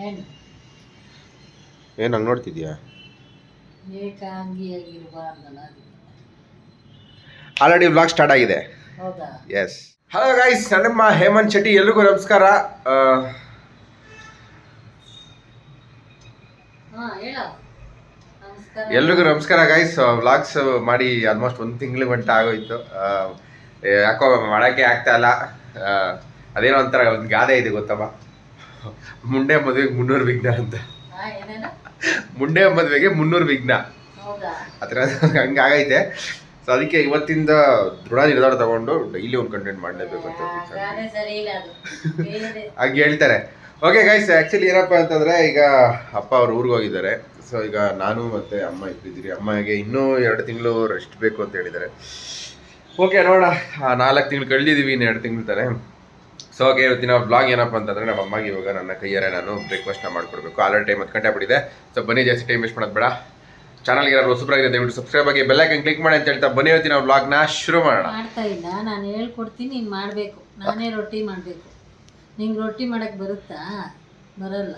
ಹೆಣ್ಣು ಏನು ಹಂಗೆ ನೋಡ್ತಿದ್ಯಾ? ಏಕಾಂಗಿಯಾಗಿರಬಾರ್ದಲ್ಲ ಆಲ್ರೆಡಿ ವ್ಲಾಗ್ ಸ್ಟಾರ್ಟ್ ಆಗಿದೆ. ಹೌದಾ? ಎಸ್ ಹಲೋ ಗೈಸ್ ನಮ್ಮ ಹೇಮಂತ್ ಶೆಟ್ಟಿ ಎಲ್ರಿಗೂ ನಮಸ್ಕಾರ. ಆ, ಹಾ ಹೇಳೋ. ನಮಸ್ಕಾರ. ಎಲ್ರಿಗೂ ನಮಸ್ಕಾರ ಗೈಸ್ ವ್ಲಾಗ್ಸ್ ಮಾಡಿ ಆಲ್ಮೋಸ್ಟ್ ಒಂದು ತಿಂಗಳು ಗಂಟೆ ಆಗೋಯ್ತು. ಆ, ಏ, ಯಾಕೋ ಮಾಡೋಕ್ಕೆ ಆಗ್ತಾ ಇಲ್ಲ. ಆ, ಅದೇನೋ ಒಂಥರ ಒಂದು ಗಾದೆ ಇದೆ ಗೊತ್ತಮ್ಮ. ಮುಂಡೆ ಮದುವೆಗೆ ಮುನ್ನೂರು ವಿಘ್ನ ಅಂತ. ಮುಂಡೆ ಮದುವೆಗೆ ಮುನ್ನೂರು ವಿಘ್ನ. ಹೌದಾ? ಆ ಥರ ಹಂಗಾಗೈತೆ ಸೊ ಅದಕ್ಕೆ ಇವತ್ತಿಂದ ದೃಢ ನಿರ್ಧಾರ ತಗೊಂಡು ಡೈಲಿ ಒಂದು ಕಂಟೆಂಟ್ ಮಾಡಲೇಬೇಕು ಅಂತ ಹಾಗೆ ಹೇಳ್ತಾರೆ. ಓಕೆ ಗೈಸ್ ಆ್ಯಕ್ಚುಲಿ ಏನಪ್ಪ ಅಂತಂದರೆ ಈಗ ಅಪ್ಪ ಅವ್ರು ಊರಿಗೆ ಹೋಗಿದ್ದಾರೆ. ಸೊ ಈಗ ನಾನು ಮತ್ತು ಅಮ್ಮ ಇಟ್ಟಿದ್ದೀರಿ ಅಮ್ಮಗೆ ಇನ್ನೂ ಎರಡು ತಿಂಗಳು ರೆಸ್ಟ್ ಬೇಕು ಅಂತ ಹೇಳಿದ್ದಾರೆ. ಓಕೆ ನೋಡೋಣ. ನಾಲ್ಕು ತಿಂಗಳು ಕಳೆದಿದ್ದೀವಿ ಇನ್ನು ಎರಡು ತಿಂಗಳು ತಾನೆ ಸೊ ಓಕೆ ಇವತ್ತಿನ ಬ್ಲಾಗ್ ಏನಪ್ಪ ಅಂತಂದರೆ ನಮ್ಮ ಅಮ್ಮಗೆ ಇವಾಗ ನನ್ನ ಕೈಯಾರೆ ನಾನು ಬ್ರೇಕ್ಫಾಸ್ಟ್ ಮಾಡ್ಕೊಡ್ಬೇಕು. ಆಲ್ರೆಡಿ ಟೈಮ್ ಹತ್ತು ಗಂಟೆ ಆಗ್ಬಿಟ್ಟಿದೆ. ಸೊ ಬನ್ನಿ, ಜಾಸ್ತಿ ಟೈಮ್ ವೇಸ್ಟ್ ಮಾಡೋದು ಬೇಡ. ಚಾನಲ್ಗೆ ಯಾರು ಹೊಸಬ್ರಾಗಿದೆ ದಯವಿಟ್ಟು ಸಬ್ಸ್ಕ್ರೈಬ್ ಆಗಿ ಬೆಲ್ಲೈಕನ್ ಕ್ಲಿಕ್ ಮಾಡಿ ಅಂತ ಹೇಳ್ತಾ ಬನ್ನಿ ಇವತ್ತಿನ ಬ್ಲಾಗ್ನ ಶುರು ಮಾಡೋಣ. ಮಾಡ್ತಾ ಇಲ್ಲ. ನಾನು ಹೇಳ್ಕೊಡ್ತೀನಿ, ನೀನು ಮಾಡಬೇಕು. ನಾನೇ ರೊಟ್ಟಿ ಮಾಡಬೇಕು. ನಿಂಗೆ ರೊಟ್ಟಿ ಮಾಡಕ್ಕೆ ಬರುತ್ತಾ? ಬರಲ್ಲ.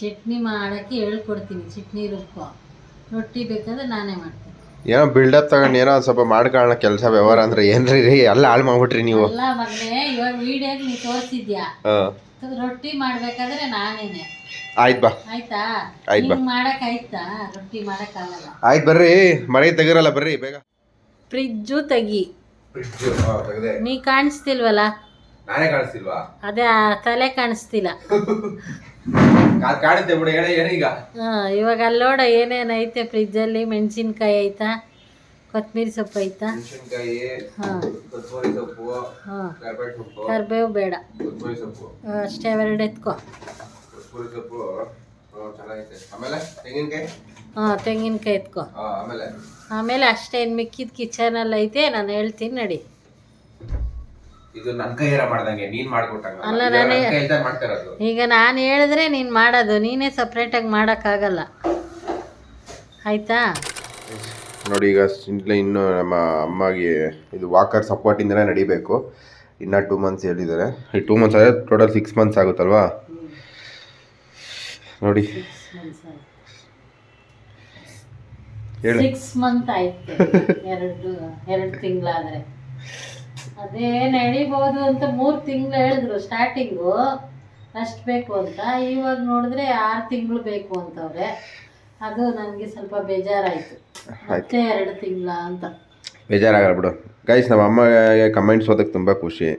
ಚಟ್ನಿ ಮಾಡೋಕ್ಕೆ ಹೇಳ್ಕೊಡ್ತೀನಿ. ಚಟ್ನಿ ರುಬ್ಬೋ ರೊಟ್ಟಿ ಬೇಕಾದ್ರೆ ನಾನೇ ಮಾಡ್ತೀನಿ. ಏನೋ ಬಿಲ್ಡಪ್ ತಗೊಂಡು ಏನೋ ಒಂದ್ ಸ್ವಲ್ಪ ಮಾಡ್ಕೊಳ್ಳೋಣ ಕೆಲಸ ವ್ಯವಹಾರ ಅಂದ್ರೆ ಏನ್ರಿ ರೀ? ಎಲ್ಲ ಹಾಳು ಮಾಡ್ಬಿಟ್ರಿ ನೀವು. ಅಲ್ಲ ಮಗನೇ ಇವಾಗ ವಿಡಿಯೋಗೆ ನೀ ತೋರಿಸಿದ್ಯಾ? ಹಾಂ. ರೊಟ್ಟಿ ಮಾಡ್ಬೇಕಾದ್ರೆ ನಾನೇನೆ. ಆಯ್ತು ಬಾ. ಆಯ್ತಾ? ಆಯ್ತ್ ಬಾ. ನಿಂಗ್ ಮಾಡಕ್ ಆಯ್ತಾ ರೊಟ್ಟಿ ಮಾಡಕ್ಕಾಗಲ್ಲ. ಆಯ್ತು ಬರ್ರಿ ಮನೆ ತೆಗಿರಲ್ಲ ಬರ್ರಿ ಬೇಗ. ಫ್ರಿಜ್ಜು ತೆಗಿ. ತೆಗ್ದೆ. ನೀ ಕಾಣಿಸ್ತಿಲ್ವಲ್ಲ? ನಾನೇ ಕಾಣಿಸ್ತಿಲ್ವಾ? ಅದೇ ಆ ತಲೆ ಕಾಣಿಸ್ತಿಲ್ಲ. ಕಾದ್ ಕಾಣುತ್ತೆ ಬಿಡು ಹೇಳ ಏನೀಗ ಹಾ ಇವಾಗ ಅಲ್ಲೋಡ ಏನೇನ್ ಐತೆ ಫ್ರಿಜ್ ಅಲ್ಲಿ ಮೆಣಸಿನ್ಕಾಯಿ ಐತಾ? ಕೊತ್ತಂಬರಿ ಸೊಪ್ಪು ಐತಾ? ಮೆಣಸಿನ್ಕಾಯಿ ಹಾ. ಕೊತ್ತಂಬರಿ ಸೊಪ್ಪು ಹಾ. ಕರ್ಬೇವು ಸೊಪ್ಪು ಕರ್ಬೇವು ಬೇಡ. ಕೊತ್ತಂಬರಿ ಸೊಪ್ಪು. ಆ, ಅಷ್ಟೇ ಎರಡು ಎತ್ಕೋ. ಕೊತ್ತಂಬರಿ ಸೊಪ್ಪು ಹ್ಮ್, ಚೆನ್ನಾಗೈತೆ. ಆಮೇಲೆ ತೆಂಗಿನಕಾಯಿ? ಹಾ ತೆಂಗಿನಕಾಯಿ ಎತ್ಕೋ. ಆಮೇಲೆ? ಆಮೇಲೆ ಅಷ್ಟೇ ಮಿಕ್ಕಿದ ಮಿಕ್ಕಿದ ಕಿಚನಲ್ಲಿ ಐತೆ ನಾನು ಹೇಳ್ತೀನಿ ನಡಿ. ಇದು ನನ್ನ ಕೈಯಾರ ಮಾಡ್ದಂಗೆ ನೀನ್ ಮಾಡ್ಕೊಟ್ಟಂಗ. ಅಲ್ಲ, ನಾನೇ- ಈಗ ನಾನು ಹೇಳಿದ್ರೆ ನೀನು ಮಾಡೋದು ನೀನೇ ಸಪ್ರೇಟಾಗಿ ಆಗಲ್ಲ ಆಯ್ತಾ? ನೋಡಿ ಈಗ ಇಲ್ಲ ಇನ್ನು ನಮ್ಮ ಅಮ್ಮಗೆ ಇದು ವಾಕರ್ ಸಪೋರ್ಟಿಂದನೇ ನಡಿಬೇಕು. ಇನ್ನ ಟೂ ಮಂತ್ಸ್ ಹೇಳಿದ್ದಾರೆ. ಈ ಟೂ ಮಂತ್ಸ್ ಆದರೆ ಟೋಟಲ್ ಸಿಕ್ಸ್ ಮಂತ್ಸ್ ಆಗುತ್ತಲ್ವಾ? ನೋಡಿ. ಹೇಳು. ಸಿಕ್ಸ್ ಮಂತ್ ಆಯ್ತು. ಎರಡು ಎರಡು ತಿಂಗಳಾದ್ರೆ. ಅದೇ ನಡಿಬೋದು ಅಂತ ಮೂರು ತಿಂಗಳು ಹೇಳಿದ್ರು ಸ್ಟಾರ್ಟಿಂಗು ಅಷ್ಟು ಬೇಕು ಅಂತ. ಇವಾಗ ನೋಡಿದ್ರೆ ಆರು ತಿಂಗಳು ಬೇಕು ಅಂತವ್ರೆ. ಅದು ನನಗೆ ಸ್ವಲ್ಪ ಬೇಜಾರಾಯಿತು. ಮತ್ತೆ ಎರಡು ತಿಂಗಳ ಅಂತ. ಬೇಜಾರಾಗಲ್ಲ ಬಿಡು. ಗೈಸ್ ನಮ್ಮ ಅಮ್ಮಗೆ ಕಮೆಂಟ್ಸ್ ಓದಕ್ಕೆ ತುಂಬ ಖುಷಿ.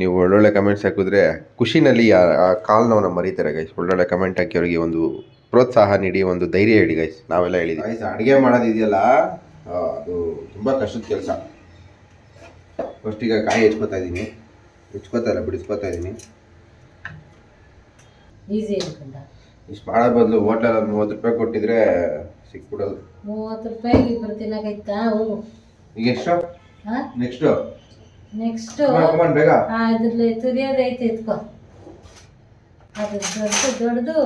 ನೀವು ಒಳ್ಳೊಳ್ಳೆ ಕಮೆಂಟ್ಸ್ ಹಾಕಿದ್ರೆ ಖುಷಿನಲ್ಲಿ ಆ ಆ ಕಾಲ್ ನೋವನ್ನ ಮರೀತಾರೆ ಗೈಸ್ ಒಳ್ಳೊಳ್ಳೆ ಕಮೆಂಟ್ ಹಾಕಿ ಅವರಿಗೆ ಒಂದು ಪ್ರೋತ್ಸಾಹ ನೀಡಿ ಒಂದು ಧೈರ್ಯ ಹೇಳಿ ಗೈಸ್ ನಾವೆಲ್ಲ ಹೇಳಿದ್ವಿ. ಗೈಸ್ ಅಡುಗೆ ಮಾಡೋದಿದೆಯಲ್ಲ ಅದು ತುಂಬ ಕಷ್ಟದ ಕೆಲಸ. ಫಸ್ಟ್ ಈಗ ಕಾಯಿ ಹೆಚ್ಕೋತಾ ಇದ್ದೀನಿ. ಹೆಚ್ಕೋತಾ ಇಲ್ಲ ಬಿಡಿಸ್ಕೋತಾ ಇದ್ದೀನಿ. ಈಸಿ ಅನ್ಕೊಂಡ? ಇಷ್ಟು ಮಾಡೋ ಬದಲು ಹೋಟ್ಲಲ್ಲಿ ಮೂವತ್ತು ರೂಪಾಯಿ ಕೊಟ್ಟಿದ್ರೆ ಸಿಕ್ಬಿಡೋದು. ಮೂವತ್ತು ರೂಪಾಯಿಗೆ ಇಬ್ಬರು ತಿನ್ನಕೈತಾ ಈಗ ಎಷ್ಟು? ಹಾಂ? ನೆಕ್ಸ್ಟು ನೆಕ್ಸ್ಟು ಕಮಾನ್ ಬೇಗ. ಆ ಇದ್ರಲ್ಲಿ ತುರಿಯೋದೈತೆ ಎತ್ಕೋ. ಅದು ದೊಡ್ಡ ದೊಡ್ಡದು.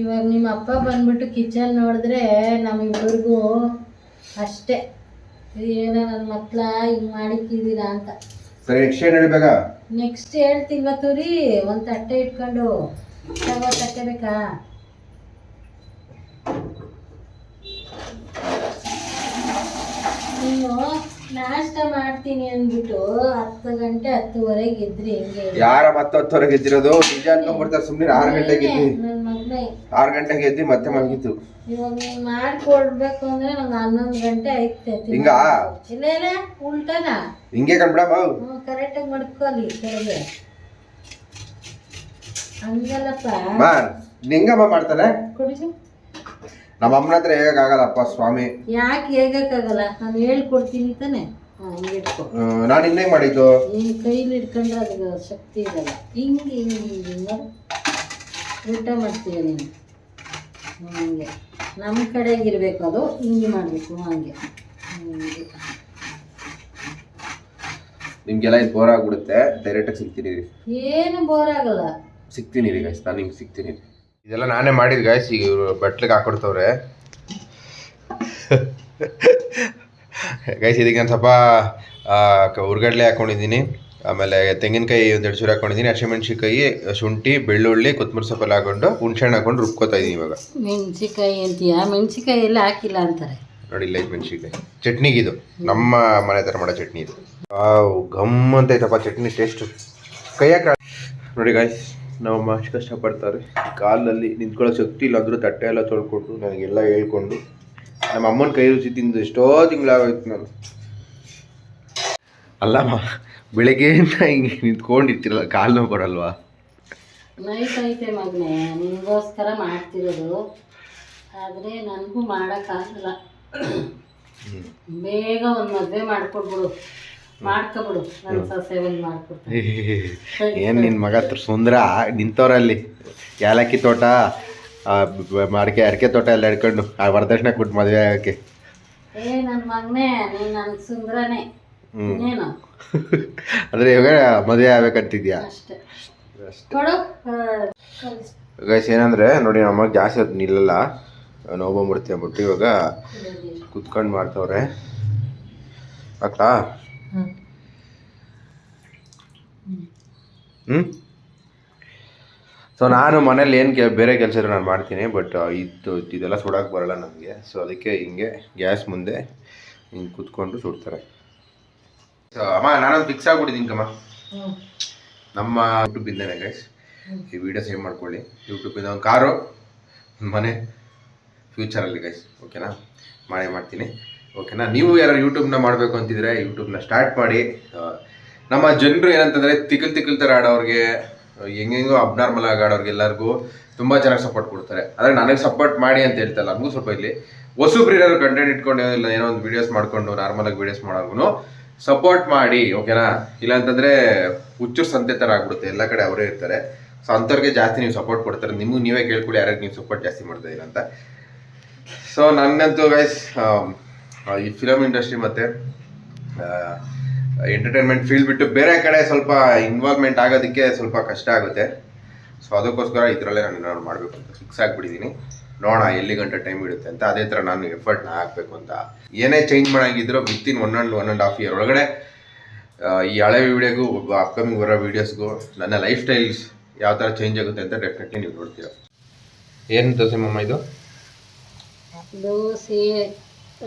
ಇವಾಗ ನಿಮ್ಮ ಅಪ್ಪ ಬಂದ್ಬಿಟ್ಟು ಕಿಚನ್ ನೋಡಿದ್ರೆ ನಮ್ಮಿಬ್ಬರಿಗೂ ಅಷ್ಟೇ. ಏನೋ ನನ್ನ ಮಕ್ಳ ಹಿಂಗೆ ಮಾಡಿಕ್ಕಿದ್ದೀರಾ ಅಂತ. ಸರಿ ನೆಕ್ಸ್ಟ್ ಏನು ನೆಕ್ಸ್ಟ್ ಒಂದು ತಟ್ಟೆ ಇಟ್ಕೊಂಡು. ತಗೋ ತಟ್ಟೆ ಬೇಕಾ? ನೀನು ನಾಷ್ಟ ಮಾಡ್ತೀನಿ ಅಂದ್ಬಿಟ್ಟು ಹತ್ತು ಗಂಟೆ ಹತ್ತುವರೆಗೆ ಇದ್ರಿ ಹೆಂಗೆ? ಯಾರ ಇದ್ದಿರೋದು ನಿಜ ಅನ್ಕೊಂಡ್ಬಿಡ್ತಾರೆ ಸುಮ್ಮನೆ ಆರು ಗಂಟೆಗೆ ನನ್ನ ಮಗನೇ ಆರು ಗಂಟೆಗೆ ಎದ್ದು ಮತ್ತೆ ಮಲಗಿತ್ತು ಇವಾಗ ನೀನು ಮಾಡ್ಕೊಡ್ಬೇಕು ಅಂದ್ರೆ ನಂಗೆ ಹನ್ನೊಂದು ಗಂಟೆ ಐತೆ ಹಿಂಗ? ಇಲ್ಲ ಇಲ್ಲ ಉಲ್ಟನಾ? ಹಿಂಗೆ ಕಂಡ್ಬಿಡಮ್ಮ ಹ್ಞೂ ಕರೆಕ್ಟಾಗಿ ಮಡ್ಕೊಳ್ಳಿ ಕೆಳಗೆ. ಹಂಗಲ್ಲಪ್ಪ. ಅಮ್ಮ ನಿಂಗಮ್ಮ ಮಾಡ್ತಾನೆ? ಕುಡಿಸು ನಮ್ಮ ಅಮ್ಮನ ಹತ್ರ ಹೇಗಕ್ಕಾಗಲ್ಲಪ್ಪ ಸ್ವಾಮಿ. ಯಾಕೆ ಹೇಗಕ್ಕಾಗಲ್ಲ? ನಾನು ಹೇಳ್ಕೊಡ್ತೀನಿ ತಾನೆ. ನಾನು ಇನ್ನೇ ಮಾಡಿದ್ದು? ಹಿಂಗೆ ಕೈಲಿ ಇಟ್ಕೊಂಡ್ರೆ ಅದು ಶಕ್ತಿ ಇರಲ್ಲ. ಹಿಂಗೆ ಹಿಂಗೆ ಹಿಂಗೆ ಊಟ ಮಾಡ್ತೀಯ ನೀನು? ಹಂಗೆ. ನಮ್ಮ ಕಡೆಗೆ ಇರಬೇಕು ಅದು ಹಿಂಗೆ ಮಾಡಬೇಕು ಹಾಗೆ. ಹಿಂಗೆ ನಿಮ್ಗೆಲ್ಲ ಇದು ಬೋರ್ ಆಗ್ಬಿಡುತ್ತೆ ಡೈರೆಕ್ಟಾಗಿ ಸಿಗ್ತೀನಿ ರೀ. ಏನು ಬೋರ್ ಆಗಲ್ಲ. ಸಿಗ್ತೀನಿ ರೀ ಗೈಸ್ ನಾನು ಹಿಂಗೆ ಸಿಗ್ತೀನಿ ರೀ. ಇದೆಲ್ಲ ನಾನೇ ಮಾಡಿದ ಗಾಯ್ಸ್ ಈಗ ಇವರು ಬಟ್ಲಿಗೆ ಹಾಕೊಡ್ತವ್ರೆ. ಗೈಸ್ ಇದಕ್ಕೆ ನಾನು ಸ್ವಲ್ಪ ಉರ್ಗಡ್ಲೆ ಹಾಕೊಂಡಿದ್ದೀನಿ. ಆಮೇಲೆ ತೆಂಗಿನಕಾಯಿ ಒಂದೆರಡು ಚೂರು ಹಾಕೊಂಡಿದ್ದೀನಿ ಹಸಿಮೆಣ್ಸಿಕಾಯಿ ಶುಂಠಿ ಬೆಳ್ಳುಳ್ಳಿ ಕೊತ್ತಂಬರಿ ಸೊಪ್ಪೆಲ್ಲ ಹಾಕೊಂಡು ಹುಣ್ಸೆಹಣ್ಣು ಹಾಕೊಂಡು ರುಬ್ಕೋತಾ ಇದ್ದೀನಿ ಇವಾಗ. ಮೆಣಸಿಕಾಯಿ ಅಂತೀಯ? ಮೆಣಸಿಕಾಯಿ ಎಲ್ಲ ಹಾಕಿಲ್ಲ ಅಂತಾರೆ. ನೋಡಿ ಇಲ್ಲ ಮೆಣಸಿನ್ಕಾಯಿ. ಚಟ್ನಿಗಿದು. ನಮ್ಮ ಮನೆ ಥರ ಮಾಡೋ ಚಟ್ನಿ ಇದು. ಗಮ್ ಅಂತ ಐತಪ್ಪ ಚಟ್ನಿ ಟೇಸ್ಟು ಕೈಯಾಕ ನೋಡಿ ಗಾಯ್ಸ್ ನಾವು ಅಷ್ಟು ಕಷ್ಟಪಡ್ತಾರೆ. ಕಾಲಲ್ಲಿ ನಿಂತ್ಕೊಳ್ಳೋ ಶಕ್ತಿ ಇಲ್ಲ ಅಂದರೂ ತಟ್ಟೆ ಎಲ್ಲ ತೊಳ್ಕೊಂಡು ನನಗೆಲ್ಲ ಹೇಳ್ಕೊಂಡು ನಮ್ಮ ಅಮ್ಮನ ಕೈ ರುಚಿ ತಿಂದು ಎಷ್ಟೋ ತಿಂಗಳಾಗೋಯ್ತು ನಾನು ಅಲ್ಲಮ್ಮ ಬೆಳಗ್ಗೆಯಿಂದ ಹಿಂಗೆ ನಿಂತ್ಕೊಂಡಿರ್ತಿರಲ್ಲ ಕಾಲು ನೋವು ಬರಲ್ವಾ? ನೈಟ್ ಐತೆ ಮಗನೇ ನಿಮಗೋಸ್ಕರ ಮಾಡ್ತಿರೋದು. ಆದರೆ ನನಗೂ ಮಾಡೋಕ್ಕಾಗಲ್ಲ. ಬೇಗ ಒಂದು ಮದುವೆ ಮಾಡ್ಕೊಡ್ಬಿಡು ಮಾಡ್ಕೊಬಿಡು ನನ್ನ ಸೊಸೆ ಒಂದು ಮಾಡ್ಕೊಡ್ತೀನಿ. ಏನು ನಿನ್ನ ಮಗ ಸುಂದ್ರ ಸುಂದರ? ನಿಂತವ್ರಲ್ಲಿ. ಯಾಲಕ್ಕಿ ತೋಟ ಮಡಿಕೆ ಅಡಿಕೆ ತೋಟ ಎಲ್ಲ ಹಿಡ್ಕೊಂಡು ಆ ವರದಕ್ಷಿಣೆ ಕೊಟ್ಟು ಮದುವೆ ಆಗೋಕ್ಕೆ. ಏ ನನ್ನ ಮಗನೇ ನೀನು ನನ್ನ ಸುಂದರನೇ. ಇನ್ನೇನು ಅಂದರೆ ಇವಾಗ ಮದುವೆ ಆಗ್ಬೇಕಂತಿದ್ಯಾ ಅಷ್ಟೇ. ಕೊಡು. ಗೈಸ್ ಏನಂದರೆ ನೋಡಿ ನಮ್ಮ ಜಾಸ್ತಿ ಹೊತ್ತು ನಿಲ್ಲಲ್ಲ. ನೋವು ಬಂದ್ಬಿಡುತ್ತೆ ಅಂದ್ಬಿಟ್ಟು ಇವಾಗ ಕುತ್ಕೊಂಡು ಮಾಡ್ತವ್ರೆ. ಆಗ್ತಾ? ಹ್ಮ್. ಹ್ಞೂ ಸೊ ನಾನು ಮನೇಲಿ ಏನು ಕೆ ಬೇರೆ ಕೆಲಸ ಇದ್ರೆ ನಾನು ಮಾಡ್ತೀನಿ ಬಟ್ ಇದು ಇದೆಲ್ಲ ಸುಡೋಕೆ ಬರಲ್ಲ ನನಗೆ ಸೊ ಅದಕ್ಕೆ ಹಿಂಗೆ ಗ್ಯಾಸ್ ಮುಂದೆ ಹಿಂಗೆ ಕುತ್ಕೊಂಡು ಸುಡ್ತಾರೆ. ಅಮ್ಮ ನಾನೊಂದು ಫಿಕ್ಸ್ ಆಗ್ಬಿಟ್ಟಿದ್ದೀನಿ ಕಮ್ಮ. ನಮ್ಮ ಯೂಟ್ಯೂಬಿಂದನೇ ಗೈಸ್ ಈ ವಿಡಿಯೋ ಸೇವ್ ಮಾಡ್ಕೊಳ್ಳಿ. ಯೂಟ್ಯೂಬಿಂದ ಒಂದು ಕಾರು ಒಂದು ಮನೆ ಫ್ಯೂಚರಲ್ಲಿ ಗೈಸ್ ಓಕೆನಾ ಮಾಡೇ ಮಾಡ್ತೀನಿ. ಓಕೆನಾ ನೀವು ಯಾರು ಯೂಟ್ಯೂಬ್ನ ಮಾಡಬೇಕು ಅಂತಿದ್ರೆ ಯೂಟ್ಯೂಬ್ನ ಸ್ಟಾರ್ಟ್ ಮಾಡಿ. ನಮ್ಮ ಜನರು ಏನಂತಂದರೆ ತಿಕ್ಕಲ್ ತಿಕ್ಕಲ್ ಥರ ಆಡೋರಿಗೆ ಹೆಂಗೆಂಗೋ ಅಬ್ನಾರ್ಮಲ್ ಆಗಿ ಆಡೋರಿಗೆ ಎಲ್ಲರಿಗೂ ತುಂಬ ಚೆನ್ನಾಗಿ ಸಪೋರ್ಟ್ ಕೊಡ್ತಾರೆ. ಆದರೆ ನನಗೆ ಸಪೋರ್ಟ್ ಮಾಡಿ ಅಂತ ಹೇಳ್ತಲ್ಲ ನಮಗೂ ಸ್ವಲ್ಪ ಇಲ್ಲಿ. ಹೊಸಬ್ರು ಏನಾದ್ರು ಕಂಟೆಂಟ್ ಇಟ್ಕೊಂಡು ಇಲ್ಲ ಏನೋ ಒಂದು ವೀಡಿಯೋಸ್ ಮಾಡ್ಕೊಂಡು ನಾರ್ಮಲಾಗಿ ವೀಡಿಯೋಸ್ ಮಾಡೋರ್ಗು ಸಪೋರ್ಟ್ ಮಾಡಿ ಓಕೆನಾ ಇಲ್ಲಾಂತಂದ್ರೆ ಹುಚ್ಚು ಸಂತೆ ಥರ ಆಗ್ಬಿಡುತ್ತೆ ಎಲ್ಲ ಕಡೆ ಅವರೇ ಇರ್ತಾರೆ. ಸೊ ಅಂಥವ್ರಿಗೆ ಜಾಸ್ತಿ ನೀವು ಸಪೋರ್ಟ್ ಕೊಡ್ತಾರೆ. ನಿಮಗೂ ನೀವೇ ಕೇಳ್ಕೊಳ್ಳಿ ಯಾರಿಗೆ ನೀವು ಸಪೋರ್ಟ್ ಜಾಸ್ತಿ ಮಾಡ್ತಾ ಇಲ್ಲ ಅಂತ. ಸೊ ನನಗಂತೂ ಗೈಸ್ ಈ ಫಿಲಮ್ ಇಂಡಸ್ಟ್ರಿ ಮತ್ತು ಎಂಟರ್ಟೈನ್ಮೆಂಟ್ ಫೀಲ್ಡ್ ಬಿಟ್ಟು ಬೇರೆ ಕಡೆ ಸ್ವಲ್ಪ ಇನ್ವಾಲ್ವ್ಮೆಂಟ್ ಆಗೋದಕ್ಕೆ ಸ್ವಲ್ಪ ಕಷ್ಟ ಆಗುತ್ತೆ. ಸೊ ಅದಕ್ಕೋಸ್ಕರ ಇದರಲ್ಲೇ ನಾನು ಮಾಡಬೇಕು ಅಂತ ಫಿಕ್ಸ್ ಆಗಿಬಿಟ್ಟಿದ್ದೀನಿ ನೋಡೋಣ ಎಲ್ಲಿ ಗಂಟೆ ಟೈಮ್ ಇಡುತ್ತೆ ಅಂತ ಅದೇ ಥರ ನಾನು ಎಫರ್ಟ್ನ ಹಾಕಬೇಕು ಅಂತ. ಏನೇ change ಮಾಡೋಂಗಿದ್ರೂ within one and one and half year ಒಳಗಡೆ ಈ ಹಳೆ ವಿಡಿಯೋಗೂ ಅಪ್ಕಮಿಂಗ್ ಬರೋ ವೀಡಿಯೋಸ್ಗೂ ನನ್ನ ಲೈಫ್ ಸ್ಟೈಲ್ಸ್ ಯಾವ ಥರ ಚೇಂಜ್ ಆಗುತ್ತೆ ಅಂತ ಡೆಫಿನೆಟ್ಲಿ ನೀವು ನೋಡ್ತೀರ. ಏನು ದೋಸೆ ಮಮ್ಮ ಇದು? ದೋಸೆ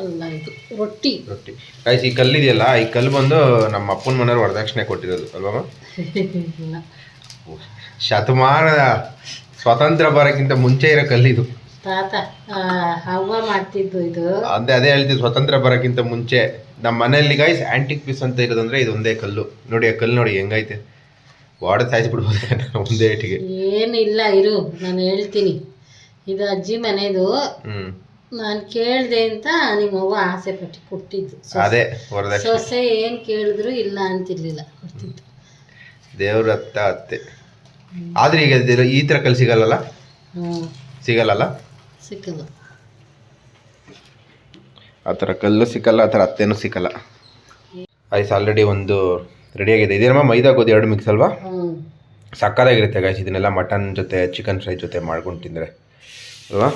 ಅಲ್ಲ ಇದು ರೊಟ್ಟಿ. ರೊಟ್ಟಿ. ಗೈಸ್ ಈ ಕಲ್ಲಿದೆಯಲ್ಲ ಈ ಕಲ್ಲು ಬಂದು ನಮ್ಮ ಅಪ್ಪನ ಮನೆಯವ್ರು ವರದಕ್ಷಿಣೆ ಕೊಟ್ಟಿರೋದು ಅಲ್ವಾ ಶತಮಾನದ ಸ್ವಾತಂತ್ರ್ಯ ಬರೋಕ್ಕಿಂತ ಮುಂಚೆ ಇರೋ ಕಲ್ಲಿದು ತಾತ ಹವ್ವ ಮಾಡ್ತಿದ್ದು ಇದು. ಅದೇ ಅದೇ ಹೇಳ್ತಿದ್ದು ಸ್ವತಂತ್ರ ಬರೋಕ್ಕಿಂತ ಮುಂಚೆ ನಮ್ಮ ಮನೆಯಲ್ಲಿ ಗೈಸ್ ಆಂಟಿಕ್ ಪೀಸ್ ಅಂತ ಇರೋದಂದ್ರೆ ಇದು ಒಂದೇ ಕಲ್ಲು. ನೋಡಿ ಆ ಕಲ್ಲು ನೋಡಿ ಹೆಂಗೈತೆ. ವಾಡ ಸಾಯಿಸ್ಬಿಡ್ಬೋದು ಒಂದೇ ಇಟ್ಟಿಗೆ ಏನಿಲ್ಲ ಇರು ನಾನು ಹೇಳ್ತೀನಿ. ಇದು ಅಜ್ಜಿ ಮನೆದು. ಹ್ಮ್. ನಾನು ಕೇಳಿದೆ ಅಂತ ನಿಮ್ಮವ್ವ ಆಸೆ ಪಟ್ಟು ಕೊಟ್ಟಿದ್ದು. ಅದೇ ವರದಕ್ಷಿಣೆ. ಸೊಸೆ ಏನು ಕೇಳಿದ್ರು ಇಲ್ಲ ಅಂತಿರ್ಲಿಲ್ಲ ಕೊಡ್ತಿದ್ದು. ದೇವ್ರ ಅತ್ತ ಅತ್ತೆ. ಆದ್ರೆ ಈಗ ಈ ಥರ ಕಲ್ಲು ಸಿಗಲ್ಲಲ್ಲ? ಹ್ಞೂ ಸಿಗಲ್ಲಲ್ಲ? ಸಿಕ್ಕದು ಆ ಥರ ಕಲ್ಲು ಸಿಕ್ಕಲ್ಲ ಆ ಥರ ಅತ್ತೇನೂ ಸಿಕ್ಕಲ್ಲ. ಐಸ್ ಆಲ್ರೆಡಿ ಒಂದು ರೆಡಿ ಆಗಿದೆ. ಇದೇನಮ್ಮ ಮೈದಾ ಗೋಧಿ ಎರಡು ಮಿಕ್ಸ್ ಅಲ್ವಾ? ಸಕ್ಕದಾಗಿರುತ್ತೆ ಸಕ್ಕತ್ತಾಗಿರುತ್ತೆ ಗಾಯ್ಸ್ ಇದನ್ನೆಲ್ಲ ಮಟನ್ ಜೊತೆ ಚಿಕನ್ ಫ್ರೈ ಜೊತೆ ಮಾಡ್ಕೊಂಡು ತಿಂದರೆ. ಅಲ್ವಾ?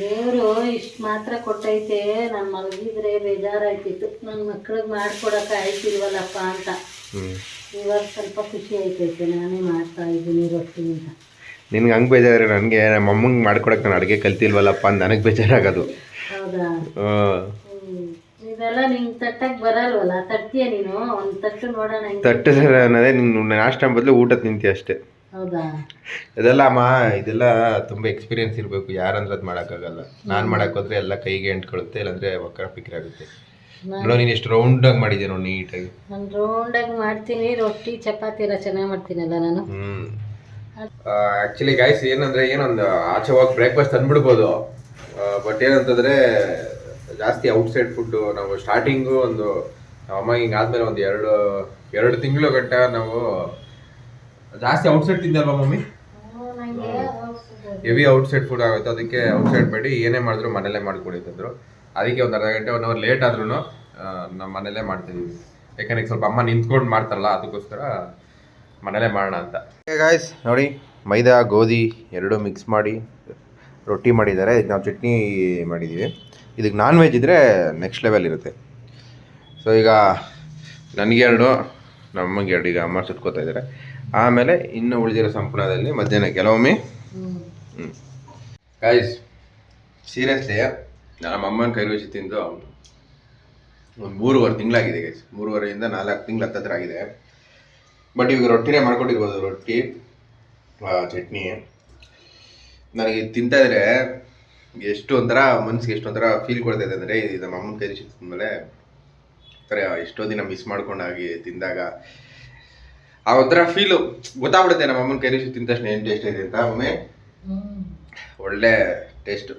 ದೇವರು ಇಷ್ಟು ಮಾತ್ರ ಕೊಟ್ಟೈತೆ ನಾನು ಮಲಗಿದ್ರೆ ಬೇಜಾರಾಯ್ತಿತ್ತು. ನನ್ನ ಮಕ್ಳಿಗೆ ಮಾಡ್ಕೊಡಕ್ಕೆ ಆಯ್ತಿಲ್ವಲ್ಲಪ್ಪ ಅಂತ. ಇವಾಗ ಸ್ವಲ್ಪ ಖುಷಿ ಆಯ್ತೈತೆ ನಾನೇ ಮಾಡ್ತಾ ಇದ್ದೀನಿ ರೊಟ್ಟಿ ಅಂತ. ನಿನ್ಗೆ ಹಂಗೆ ಬೇಜಾರು ನನಗೆ ನಮ್ಮ ಅಮ್ಮಂಗೆ ಮಾಡ್ಕೊಡಕ್ಕೆ ನಾನು ಅಡುಗೆ ಕಲ್ತಿಲ್ವಲ್ಲಪ್ಪ ಅಂತ ನನಗೆ ಬೇಜಾರಾಗೋದು. ಹೌದಾ? ಹ್ಮ್. ಹ್ಮ್. ಇದೆಲ್ಲ ನಿಂಗೆ ತಟ್ಟಕ್ಕೆ ಬರಲ್ವಲ್ಲ? ತಟ್ತೀಯ ನೀನು? ಒಂದು ತಟ್ಟು ನೋಡೋಣ ಹೆಂಗೆ ತಟ್ಟು ಸರ್ ಅನ್ನೋದೇ ನಿನ್ನ ನಾಷ್ಟ ಬದಲು ಊಟ ತಿಂತಿ ಅಷ್ಟೇ. ಇದೆಲ್ಲ ಅಮ್ಮ ಇದೆಲ್ಲ ತುಂಬ ಎಕ್ಸ್ಪೀರಿಯನ್ಸ್ ಇರಬೇಕು. ಯಾರಂದ್ರೆ ಅದು ಮಾಡೋಕ್ಕಾಗಲ್ಲ. ನಾನು ಮಾಡಕ್ಕೆ ಹೋದ್ರೆ ಎಲ್ಲ ಕೈಗೆ ಅಂಟ್ಕೊಳ್ಳುತ್ತೆ ಇಲ್ಲಾಂದ್ರೆ ಒಕ್ಕರ ಆಗುತ್ತೆ. ನೋಡೋ ನೀನು ಎಷ್ಟು ರೌಂಡಾಗಿ ಮಾಡಿದ್ಯಾ ನೋಡಿ ನೀಟಾಗಿ. ನಾನು ರೌಂಡಾಗಿ ಮಾಡ್ತೀನಿ. ರೊಟ್ಟಿ ಚಪಾತಿ ಎಲ್ಲ ಚೆನ್ನಾಗಿ ಮಾಡ್ತೀನಲ್ಲ ನಾನು? ಆಕ್ಚುಲಿ ಗಾಯ್ಸ್ ಏನಂದ್ರೆ ಏನೊಂದು ಆಚೆ ಹೋಗಿ ಬ್ರೇಕ್ಫಾಸ್ಟ್ ತಂದ್ಬಿಡ್ಬೋದು. ಬಟ್ ಏನಂತಂದ್ರೆ ಜಾಸ್ತಿ ಔಟ್ಸೈಡ್ ಫುಡ್ ನಾವು ಸ್ಟಾರ್ಟಿಂಗು ಒಂದು ಅಮ್ಮ ಹಿಂಗೆ ಆದ್ಮೇಲೆ ಒಂದು ಎರಡು ಎರಡು ತಿಂಗಳು ಗಂಟ ನಾವು ಜಾಸ್ತಿ ಔಟ್ಸೈಡ್ ತಿಂದಲ್ವಾ ಮಮ್ಮಿ? ಹೆವಿ ಔಟ್ಸೈಡ್ ಫುಡ್ ಆಗುತ್ತೆ. ಅದಕ್ಕೆ ಔಟ್ಸೈಡ್ ಬೇಡಿ ಏನೇ ಮಾಡಿದ್ರು ಮನೇಲೇ ಮಾಡ್ಕೊಡಿದ್ರು ಅದಕ್ಕೆ ಒಂದು ಅರ್ಧ ಗಂಟೆ ಒನ್ ಅವರ್ ಲೇಟ್ ಆದ್ರೂ ನಮ್ಮ ಮನೇಲೇ ಮಾಡ್ತಿದ್ವಿ. ಯಾಕಂದ್ರೆ ಸ್ವಲ್ಪ ಅಮ್ಮ ನಿಂತ್ಕೊಂಡು ಮಾಡ್ತಾರಲ್ಲ ಅದಕ್ಕೋಸ್ಕರ ಮನೇಲೇ ಮಾಡೋಣ ಅಂತ. ಗಾಯ್ಸ್ ನೋಡಿ ಮೈದಾ ಗೋಧಿ ಎರಡು ಮಿಕ್ಸ್ ಮಾಡಿ ರೊಟ್ಟಿ ಮಾಡಿದ್ದಾರೆ. ಇದಕ್ಕೆ ನಾವು ಚಟ್ನಿ ಮಾಡಿದ್ದೀವಿ. ಇದಕ್ಕೆ ನಾನ್ ವೆಜ್ ಇದ್ದರೆ ನೆಕ್ಸ್ಟ್ ಲೆವೆಲ್ ಇರುತ್ತೆ. ಸೊ ಈಗ ನನಗೆ ಎರಡು ನಮಗೆ ಎರಡು ಈಗ ಅಮ್ಮ ಸುಟ್ಕೋತಾ ಇದ್ದಾರೆ. ಆಮೇಲೆ ಇನ್ನು ಉಳಿದಿರೋ ಸಂಪೂರ್ಣದಲ್ಲಿ ಮಧ್ಯಾಹ್ನ ಕೆಲವೊಮ್ಮೆ. ಹ್ಞೂ ಗೈಸ್ ಸೀರಿಯಸ್ಲಿ ನಮ್ಮ ಅಮ್ಮನ ಕೈ ರುಚಿ ತಿಂದು ಒಂದು ಮೂರುವರೆ ತಿಂಗಳಾಗಿದೆ ಗೈಸ್ ಮೂರುವರೆಯಿಂದ ನಾಲ್ಕು ತಿಂಗಳು ಹತ್ತತ್ರ ಆಗಿದೆ. ಬಟ್ ಇವಾಗ ರೊಟ್ಟಿನೇ ಮಾಡ್ಕೊಟ್ಟಿರ್ಬೋದು ರೊಟ್ಟಿ ಚಟ್ನಿ. ನನಗೆ ಇದ್ ತಿಂತಾ ಇದ್ರೆ ಎಷ್ಟು ಒಂಥರ ಮನ್ಸಿಗೆ ಎಷ್ಟು ಒಂಥರ ಫೀಲ್ ಕೊಡ್ತಾ ಇದೆ ಅಂದರೆ ಇದು ನಮ್ಮ ಅಮ್ಮನ ಕೈ ಸಿಕ್ಕಿದ್ಮೇಲೆ ಸರಿ ಥರ ಎಷ್ಟೋ ದಿನ ಮಿಸ್ ಮಾಡ್ಕೊಂಡಾಗಿ ತಿಂದಾಗ ಆ ಒಂಥರ ಫೀಲು ಗೊತ್ತಾಗ್ಬಿಡುತ್ತೆ. ನಮ್ಮ ಅಮ್ಮನ ಕೈ ರುಚಿ ತಿಂದ ತಕ್ಷಣ ಏನು ಟೇಸ್ಟ್ ಇದೆ ಅಂತ. ಒಮ್ಮೆ ಒಳ್ಳೆ ಟೇಸ್ಟು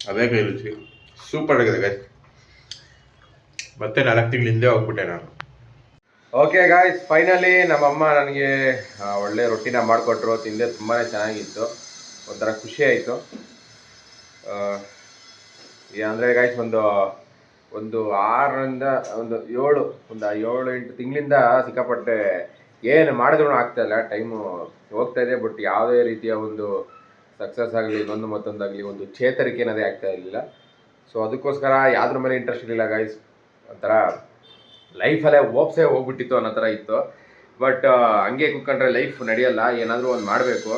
ಅದೇ ಕೈ ರುಚಿ ಸೂಪರ್ ಆಗಿದೆ ಗೈಸ್ ಮತ್ತೆ ನಾಲ್ಕು ತಿಂಗಳ ಹಿಂದೆ ಹೋಗ್ಬಿಟ್ಟೆ ನಾನು. ಓಕೆ ಗಾಯ್ಸ್ ಫೈನಲಿ ನಮ್ಮಮ್ಮ ನನಗೆ ಒಳ್ಳೆ ರೊಟ್ಟಿನ ಮಾಡಿಕೊಟ್ರು, ತಿಂದೆ ತುಂಬಾ ಚೆನ್ನಾಗಿತ್ತು. ಒಂಥರ ಖುಷಿ ಆಯಿತು. ಅಂದರೆ ಗಾಯ್ಸ್ ಒಂದು ಒಂದು ಆರರಿಂದ, ಒಂದು ಏಳು ಒಂದು ಏಳು ಎಂಟು ತಿಂಗಳಿಂದ ಸಿಕ್ಕಾಪಟ್ಟೆ ಏನು ಮಾಡಿದ್ರು ಆಗ್ತಾಯಿಲ್ಲ ಟೈಮು ಹೋಗ್ತಾ ಇದೆ ಬಟ್ ಯಾವುದೇ ರೀತಿಯ ಒಂದು ಸಕ್ಸಸ್ ಆಗಲಿ, ಇನ್ನೊಂದು ಮತ್ತೊಂದಾಗಲಿ ಒಂದು ಚೇತರಿಕೆ ಅನ್ನೋದೇ ಆಗ್ತಾ ಇರಲಿಲ್ಲ. ಸೊ ಅದಕ್ಕೋಸ್ಕರ ಯಾವ್ದ್ರ ಮೇಲೆ ಇಂಟ್ರೆಸ್ಟ್ ಇರಲಿಲ್ಲ ಗಾಯ್ಸ್ ಒಂಥರ ಲೈಫಲ್ಲೇ ಓಪ್ಸೇ ಹೋಗ್ಬಿಟ್ಟಿತ್ತು ಅನ್ನೋ ಥರ ಇತ್ತು. ಬಟ್ ಹಂಗೆ ಕುತ್ಕೊಂಡ್ರೆ ಲೈಫ್ ನಡೆಯಲ್ಲ, ಏನಾದರೂ ಒಂದು ಮಾಡಬೇಕು.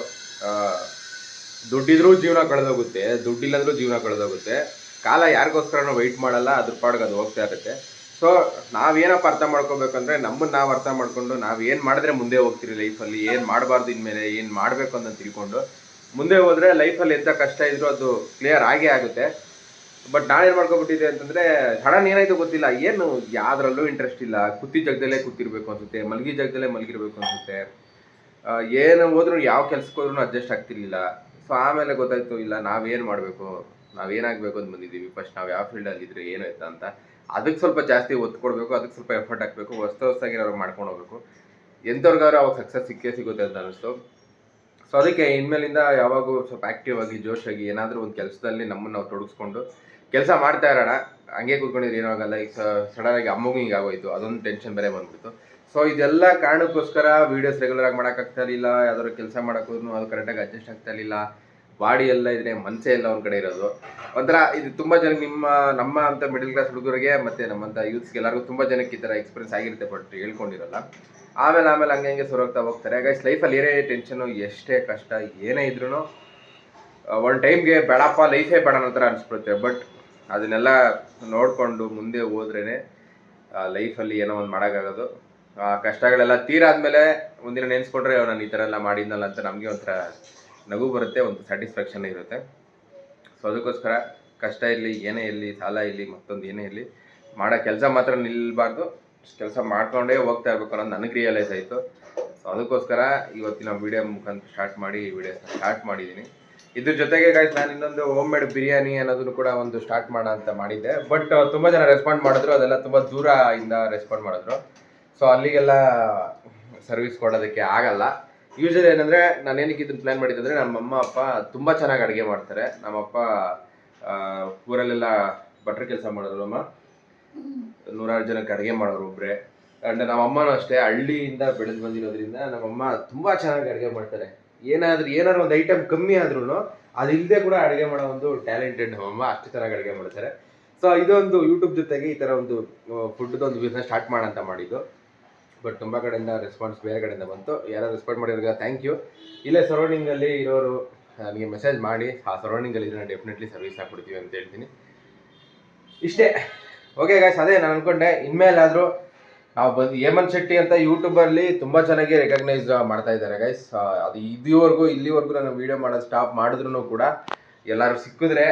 ದುಡ್ಡಿದ್ರೂ ಜೀವನ ಕಳೆದೋಗುತ್ತೆ, ದುಡ್ಡಿಲ್ಲಂದ್ರೂ ಜೀವನ ಕಳೆದೋಗುತ್ತೆ. ಕಾಲ ಯಾರಿಗೋಸ್ಕರನೂ ವೆಯ್ಟ್ ಮಾಡಲ್ಲ, ಅದ್ರ ಪಾಡ್ಗೆ ಅದು ಹೋಗ್ತಾ ಇರುತ್ತೆ. ಸೊ ನಾವೇನಪ್ಪ ಅರ್ಥ ಮಾಡ್ಕೋಬೇಕಂದ್ರೆ, ನಮ್ಮನ್ನು ನಾವು ಅರ್ಥ ಮಾಡಿಕೊಂಡು, ನಾವು ಏನು ಮಾಡಿದ್ರೆ ಮುಂದೆ ಹೋಗ್ತೀರಿ ಲೈಫಲ್ಲಿ ಏನು ಮಾಡಬಾರ್ದು ಇನ್ಮೇಲೆ, ಏನು ಮಾಡಬೇಕು ಅಂತ ತಿಳ್ಕೊಂಡು, ಮುಂದೆ ಹೋದರೆ ಲೈಫಲ್ಲಿ ಎಂಥ ಕಷ್ಟ ಇದ್ರೂ ಅದು ಕ್ಲಿಯರ್ ಆಗೇ ಆಗುತ್ತೆ. ಬಟ್ ನಾನೇನು ಮಾಡ್ಕೊಬಿಟ್ಟಿದ್ದೆ ಅಂತಂದರೆ ಸಡನ್ ಏನಾಯ್ತು ಗೊತ್ತಿಲ್ಲ. ಏನು, ಯಾವ್ದ್ರಲ್ಲೂ ಇಂಟ್ರೆಸ್ಟ್ ಇಲ್ಲ. ಕುತ್ತಿ ಜಾಗದಲ್ಲೇ ಕೂತಿರ್ಬೇಕು ಅನ್ಸುತ್ತೆ. ಮಲಗಿ ಜಾಗದಲ್ಲೇ ಮಲಗಿರ್ಬೇಕು ಅನ್ಸುತ್ತೆ. ಏನು ಹೋದ್ರು, ಯಾವ ಕೆಲ್ಸಕ್ಕೆ ಹೋದ್ರೂ ಅಡ್ಜಸ್ಟ್ ಆಗ್ತಿರ್ಲಿಲ್ಲ. ಸೊ ಆಮೇಲೆ ಗೊತ್ತಾಯ್ತು, ಇಲ್ಲ, ನಾವೇನು ಮಾಡಬೇಕು? ನಾವೇನಾಗಬೇಕು ಅಂತ ಬಂದಿದ್ದೀವಿ. ಫಸ್ಟ್ ನಾವು ಯಾವ ಫೀಲ್ಡಲ್ಲಿ ಇದ್ರೆ ಏನು ಅಂತ. ಅದಕ್ಕೆ ಸ್ವಲ್ಪ ಜಾಸ್ತಿ ಒತ್ತು ಕೊಡಬೇಕು ಅದಕ್ಕೆ ಸ್ವಲ್ಪ ಎಫರ್ಟ್ ಹಾಕಬೇಕು ಹೊಸ ಹೊಸದಾಗಿ ಏನಾದ್ರು ಮಾಡ್ಕೊಂಡು ಹೋಗ್ಬೇಕು. ಎಂಥವ್ರಿಗಾದ್ರೂ ಅವಾಗ ಸಕ್ಸಸ್ ಸಿಕ್ಕೇ ಸಿಗುತ್ತೆ ಅಂತ ಅನಿಸ್ತು. ಸೊ ಅದಕ್ಕೆ ಇನ್ಮೇಲಿಂದ ಯಾವಾಗೂ ಸ್ವಲ್ಪ ಆಕ್ಟಿವ್ ಆಗಿ ಜೋಶಾಗಿ ಏನಾದರೂ ಒಂದು ಕೆಲಸದಲ್ಲಿ ನಮ್ಮನ್ನು ನಾವು ತೊಡಗಿಸ್ಕೊಂಡು ಕೆಲಸ ಮಾಡ್ತಾ ಇರೋಣ. ಹಂಗೆ ಕೂತ್ಕೊಂಡಿದ್ರೆ ಏನೂ ಆಗಲ್ಲ. ಈಗ ಸಡನ್ ಆಗಿ ಅಮ್ಮಗೂ ಹಿಂಗೆ ಆಗೋಯ್ತು. ಅದೊಂದು ಟೆನ್ಷನ್ ಬೇರೆ ಬಂದ್ಬಿಡ್ತು. ಸೊ ಇದೆಲ್ಲ ಕಾರಣಕ್ಕೋಸ್ಕರ ವೀಡಿಯೋಸ್ ರೆಗ್ಯುಲರ್ ಆಗಿ ಮಾಡೋಕ್ಕಾಗ್ತಾ ಇರಲಿಲ್ಲ. ಯಾವ್ದಾದ್ರು ಕೆಲಸ ಮಾಡೋಕ್ಕೂ ಅದು ಕರೆಕ್ಟಾಗಿ ಅಡ್ಜಸ್ಟ್ ಆಗ್ತಾ ಇರಲಿಲ್ಲ. ಬಾಡಿ ಎಲ್ಲ ಇದ್ರೆ ಮನಸ್ಸೇ ಎಲ್ಲ ಒಂದು ಕಡೆ ಇರೋದು. ಒಂಥರ ಇದು ತುಂಬ ಜನ ನಿಮ್ಮ, ನಮ್ಮ ಅಂತ ಮಿಡಲ್ ಕ್ಲಾಸ್ ಹುಡುಗರಿಗೆ ಮತ್ತು ನಮ್ಮಂಥ ಯೂತ್ಸ್ಗೆ ಎಲ್ಲರಿಗೂ ತುಂಬ ಜನಕ್ಕೆ ಈ ಥರ ಎಕ್ಸ್ಪೀರಿಯನ್ಸ್ ಆಗಿರುತ್ತೆ ಬಟ್ ಹೇಳ್ಕೊಂಡಿರಲ್ಲ. ಆಮೇಲೆ ಆಮೇಲೆ ಹಂಗೆ ಹಂಗೆ ಸೊರೋಗ್ತಾ ಹೋಗ್ತಾರೆ. ಹಾಗಾಗಿ ಲೈಫಲ್ಲಿ ಏನೇ ಟೆನ್ಷನು ಎಷ್ಟೇ ಕಷ್ಟ ಏನೇ ಇದ್ರೂ ಒಂದು ಟೈಮ್ಗೆ ಬೇಡಪ್ಪ ಲೈಫೇ ಬೇಡ ಅನ್ನೋ ಥರ ಅನಿಸ್ಬಿಡುತ್ತೆ. ಬಟ್ ಅದನ್ನೆಲ್ಲ ನೋಡಿಕೊಂಡು ಮುಂದೆ ಹೋದ್ರೇ ಲೈಫಲ್ಲಿ ಏನೋ ಒಂದು ಮಾಡೋಕ್ಕಾಗೋದು. ಆ, ಕಷ್ಟಗಳೆಲ್ಲ ತೀರಾದ್ಮೇಲೆ ಒಂದಿನ ನೆನೆಸ್ಕೊಂಡ್ರೆ ನಾನು ಈ ಥರ ಎಲ್ಲ ಮಾಡಿದ್ನಲ್ಲ ಅಂತ ನಮಗೆ ಒಂಥರ ನಗು ಬರುತ್ತೆ, ಒಂದು ಸ್ಯಾಟಿಸ್ಫ್ಯಾಕ್ಷನ್ ಇರುತ್ತೆ. ಸೊ ಅದಕ್ಕೋಸ್ಕರ ಕಷ್ಟ ಇರಲಿ, ಏನೇ ಇರಲಿ, ಸಾಲ ಇರಲಿ, ಮತ್ತೊಂದು ಏನೇ ಇರಲಿ, ಮಾಡೋ ಕೆಲಸ ಮಾತ್ರ ನಿಲ್ಲಬಾರ್ದು ಕೆಲಸ ಮಾಡ್ಕೊಂಡೇ ಹೋಗ್ತಾ ಇರ್ಬೇಕು ಅನ್ನೋದು ನನಗೆ ರಿಯಲೈಸ್ ಆಯಿತು. ಸೊ ಅದಕ್ಕೋಸ್ಕರ ಇವತ್ತಿನ ವಿಡಿಯೋ ಮುಖಾಂತರ ಸ್ಟಾರ್ಟ್ ಮಾಡಿ, ಈ ವಿಡಿಯೋ ಸ್ಟಾರ್ಟ್ ಮಾಡಿದ್ದೀನಿ ಇದ್ರ ಜೊತೆಗೆ ಗಾಯ್ಸ್ ನಾನು ಇನ್ನೊಂದು ಹೋಮ್ ಮೇಡ್ ಬಿರಿಯಾನಿ ಅನ್ನೋದನ್ನು ಕೂಡ ಒಂದು ಸ್ಟಾರ್ಟ್ ಮಾಡ ಅಂತ ಮಾಡಿದ್ದೆ. ಬಟ್ ತುಂಬ ಜನ ರೆಸ್ಪಾಂಡ್ ಮಾಡಿದ್ರು, ಅದೆಲ್ಲ ತುಂಬ ದೂರ ಇಂದ ರೆಸ್ಪಾಂಡ್ ಮಾಡಿದ್ರು. ಸೊ ಅಲ್ಲಿಗೆಲ್ಲ ಸರ್ವಿಸ್ ಕೊಡೋದಕ್ಕೆ ಆಗಲ್ಲ. ಯೂಶಲಿ ಏನಂದರೆ, ನಾನು ಏನಕ್ಕೆ ಇದನ್ನು ಪ್ಲ್ಯಾನ್ ಮಾಡಿದ್ದಂದರೆ, ನಮ್ಮ ಅಮ್ಮ, ಅಪ್ಪ ತುಂಬ ಚೆನ್ನಾಗಿ ಅಡುಗೆ ಮಾಡ್ತಾರೆ. ನಮ್ಮಪ್ಪ ಊರಲ್ಲೆಲ್ಲ ಭಟ್ರ ಕೆಲಸ ಮಾಡಿದ್ರು ಅಮ್ಮ. ನೂರಾರು ಜನಕ್ಕೆ ಅಡುಗೆ ಮಾಡೋರು ಒಬ್ಬರೇ ಆ್ಯಂಡ್ ನಮ್ಮ ಅಮ್ಮನೂ ಅಷ್ಟೇ, ಹಳ್ಳಿಯಿಂದ ಬೆಳೆದು ಬಂದಿರೋದ್ರಿಂದ ನಮ್ಮಮ್ಮ ತುಂಬ ಚೆನ್ನಾಗಿ ಅಡುಗೆ ಮಾಡ್ತಾರೆ. ಏನಾದರೂ ಏನಾದ್ರು ಒಂದು ಐಟಮ್ ಕಮ್ಮಿ ಆದ್ರೂ ಅದಿಲ್ಲದೆ ಕೂಡ ಅಡುಗೆ ಮಾಡೋ ಒಂದು ಟ್ಯಾಲೆಂಟೆಡ್ ಅಮ್ಮ ಅಷ್ಟು ಚೆನ್ನಾಗಿ ಅಡುಗೆ ಮಾಡ್ತಾರೆ. ಸೊ ಇದೊಂದು ಯೂಟ್ಯೂಬ್ ಜೊತೆಗೆ ಈ ಥರ ಒಂದು ಫುಡ್ದು ಒಂದು ಬಿಸ್ನೆಸ್ ಸ್ಟಾರ್ಟ್ ಮಾಡೋಂತ ಮಾಡಿದ್ದು. ಬಟ್ ತುಂಬ ಕಡೆಯಿಂದ ರೆಸ್ಪಾನ್ಸ್ ಬೇರೆ ಕಡೆಯಿಂದ ಬಂತು. ಯಾರು ರೆಸ್ಪಾಂಡ್ ಮಾಡಿರೋರಿಗೆ ಥ್ಯಾಂಕ್ ಯು ಇಲ್ಲೇ ಸರೌಂಡಿಂಗಲ್ಲಿ ಇರೋರು ನನಗೆ ಮೆಸೇಜ್ ಮಾಡಿ, ಆ ಸರೌಂಡಿಂಗಲ್ಲಿ ನಾನು ಡೆಫಿನೆಟ್ಲಿ ಸರ್ವಿಸ್ ಹಾಕ್ಬಿಡ್ತೀವಿ ಅಂತ ಹೇಳ್ತೀನಿ. ಇಷ್ಟೇ. ಓಕೆ ಗಾಯ್ಸ್ ಅದೇ ನಾನು ಅನ್ಕೊಂಡೆ. ಇನ್ಮೇಲಾದರೂ ನಾವು ಬಂದು ಹೇಮಂತ್ ಶೆಟ್ಟಿ ಅಂತ ಯೂಟ್ಯೂಬಲ್ಲಿ ತುಂಬ ಚೆನ್ನಾಗಿ ರೆಕಗ್ನೈಸ್ ಮಾಡ್ತಾ ಇದ್ದಾರೆ ಗೈಸ್ ಅದು ಇದುವರೆಗೂ, ಇಲ್ಲಿವರೆಗೂ ನಾನು ವೀಡಿಯೋ ಮಾಡೋದು ಸ್ಟಾಪ್ ಮಾಡಿದ್ರು ಕೂಡ ಎಲ್ಲರೂ ಸಿಕ್ಕಿದ್ರೆ,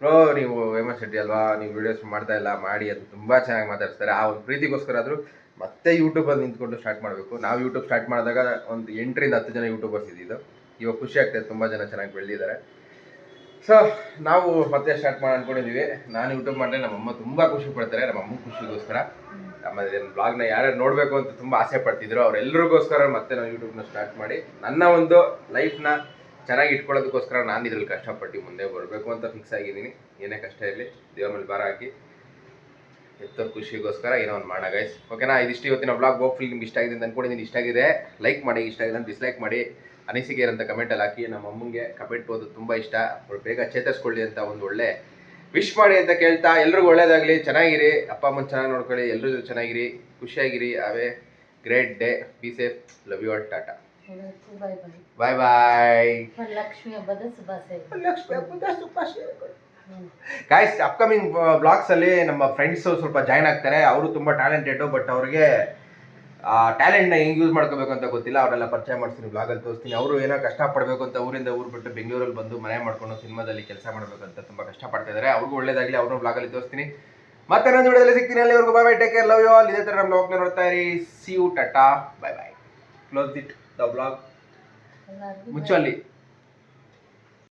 ಬ್ರೋ, ನೀವು ಹೇಮಂತ್ ಶೆಟ್ಟಿ ಅಲ್ವಾ? ನೀವು ವೀಡಿಯೋಸ್ ಮಾಡ್ತಾ ಇಲ್ಲ, ಮಾಡಿ. ಅದು ತುಂಬ ಚೆನ್ನಾಗಿ ಮಾತಾಡ್ತಾರೆ ಆ ಒಂದು ಪ್ರೀತಿಗೋಸ್ಕರ ಆದರೂ ಮತ್ತೆ ಯೂಟ್ಯೂಬಲ್ಲಿ ನಿಂತ್ಕೊಂಡು ಸ್ಟಾರ್ಟ್ ಮಾಡಬೇಕು. ನಾವು ಯೂಟ್ಯೂಬ್ ಸ್ಟಾರ್ಟ್ ಮಾಡಿದಾಗ ಒಂದು ಎಂಟರಿಂದ ಹತ್ತು ಜನ ಯೂಟ್ಯೂಬರ್ಸ್ ಇದ್ದಿದ್ದು. ಇವಾಗ ಖುಷಿ ಆಗ್ತದೆ ತುಂಬ ಜನ ಚೆನ್ನಾಗಿ ಬೆಳೆದಿದ್ದಾರೆ. ಸೊ ನಾವು ಮತ್ತೆ ಸ್ಟಾರ್ಟ್ ಮಾಡಿ ಅಂದ್ಕೊಂಡಿದ್ದೀವಿ ನಾನು ಯೂಟ್ಯೂಬ್ ಮಾಡಿದ್ರೆ ನಮ್ಮಮ್ಮ ತುಂಬ ಖುಷಿ ಪಡ್ತಾರೆ ನಮ್ಮ ಅಮ್ಮ ಖುಷಿಗೋಸ್ಕರ. ಆಮೇಲೆ ಬ್ಲಾಗ್ನ ಯಾರ್ಯಾರು ನೋಡಬೇಕು ಅಂತ ತುಂಬ ಆಸೆ ಪಡ್ತಿದ್ರು ಅವರೆಲ್ಲರಿಗೋಸ್ಕರ ಮತ್ತೆ ನಾನು ಯೂಟ್ಯೂಬ್ನ ಸ್ಟಾರ್ಟ್ ಮಾಡಿ, ನನ್ನ ಒಂದು ಲೈಫ್ನ ಚೆನ್ನಾಗಿ ಇಟ್ಕೊಳ್ಳೋದಕ್ಕೋಸ್ಕರ ನಾನು ಇದ್ರಲ್ಲಿ ಕಷ್ಟಪಟ್ಟು ಮುಂದೆ ಬರಬೇಕು ಅಂತ ಫಿಕ್ಸ್ ಆಗಿದ್ದೀನಿ. ಏನೇ ಕಷ್ಟ ಇರಲಿ, ದೇವ್ರ ಮೇಲೆ ಭಾರ ಹಾಕಿ ಎತ್ತರ ಖುಷಿಗೋಸ್ಕರ ಏನೋ ಒಂದು ಮಾಡೋಣ ಗೈಸ್ ಓಕೆನಾ ಇದಿಷ್ಟು ಇವತ್ತಿನ ಬ್ಲಾಗ್ ಹೋಪ್ಫುಲ್ ನಿಮ್ಗೆ ಇಷ್ಟ ಆಗಿದೆ ಅಂತ ಅನ್ಕೊಂಡಿದ್ದೀನಿ. ಇಷ್ಟ ಆಗಿದೆ ಲೈಕ್ ಮಾಡಿ, ಇಷ್ಟ ಆಗಿದೆ ಡಿಸ್ಲೈಕ್ ಮಾಡಿ, ಅನಿಸಿಕೆ ಇರೋಂಥ ಕಮೆಂಟಲ್ಲಿ ಹಾಕಿ. ನಮ್ಮ ಅಮ್ಮಂಗೆ ಕಮೆಂಟ್ ಓದೋದು ತುಂಬ ಇಷ್ಟ. ಅವ್ರು ಬೇಗ ಚೇತರಿಸ್ಕೊಳ್ಳಿ ಅಂತ ಒಂದು ಒಳ್ಳೆ ವಿಶ್ ಮಾಡಿ ಅಂತ ಕೇಳ್ತಾ ಎಲ್ರಿಗೂ ಒಳ್ಳೇದಾಗ್ಲಿ ಚೆನ್ನಾಗಿರಿ. ಅಪ್ಪ ಅಮ್ಮನ ಚೆನ್ನಾಗಿ ನೋಡ್ಕೊಳ್ಳಿ ಎಲ್ಲರೂ ಚೆನ್ನಾಗಿರಿ ಖುಷಿಯಾಗಿರಿ. Have a great day be safe love you all tata bye bye Lakshmi ಹಬ್ಬದ ಗಾಯ್ಸ್ ಅಪ್ಕಮಿಂಗ್ ಬ್ಲಾಗ್ಸ್ ಅಲ್ಲಿ ನಮ್ಮ ಫ್ರೆಂಡ್ಸ್ ಸ್ವಲ್ಪ ಜಾಯ್ನ್ ಆಗ್ತಾರೆ. ಅವರು ತುಂಬಾ ಟ್ಯಾಲೆಂಟೆಡ್ ಬಟ್ ಅವ್ರಿಗೆ ಆ ಟ್ಯಾಲೆಂಟ್ನ ಹೆಂಗ್ ಯೂಸ್ ಮಾಡ್ಕೋಬೇಕು ಅಂತ ಗೊತ್ತಿಲ್ಲ ಅವರೆಲ್ಲ ಪರಿಚಯ ಮಾಡ್ತೀನಿ ಬ್ಲಾಗಲ್ಲಿ ತೋರಿಸ್ತೀನಿ. ಅವರು ಏನೋ ಕಷ್ಟ ಪಡಬೇಕು ಅಂತ ಊರಿಂದ ಊರು ಬಿಟ್ಟು ಬೆಂಗಳೂರಲ್ಲಿ ಬಂದು ಮನೆ ಮಾಡ್ಕೊಂಡು ಸಿನಿಮಾದಲ್ಲಿ ಕೆಲಸ ಮಾಡಬೇಕು ಅಂತ ತುಂಬಾ ಕಷ್ಟ ಪಡ್ತಾ ಇದ್ದಾರೆ ಅವ್ರಿಗೂ ಒಳ್ಳೇದಾಗಲಿ ಅವ್ರನ್ನೂ ಬ್ಲಾಗಲ್ಲಿ ತೋರಿಸ್ತೀನಿ. ಮತ್ತೆ ನನ್ನ ವಿಡಿಯೋದಲ್ಲಿ ಸಿಗ್ತೀನಿ. ಅಲ್ಲಿವರೆಗೂ bye bye take care love you all ಇದೇ ಥರ ನಮ್ಮ ಬ್ಲಾಗ್ ನೋಡ್ತಾ ಇರಿ. See you tata bye bye close it the blog ಮುಚ್ಚಲ್ಲಿ ಮುಚ್ಚು ಅಲ್ಲಿ.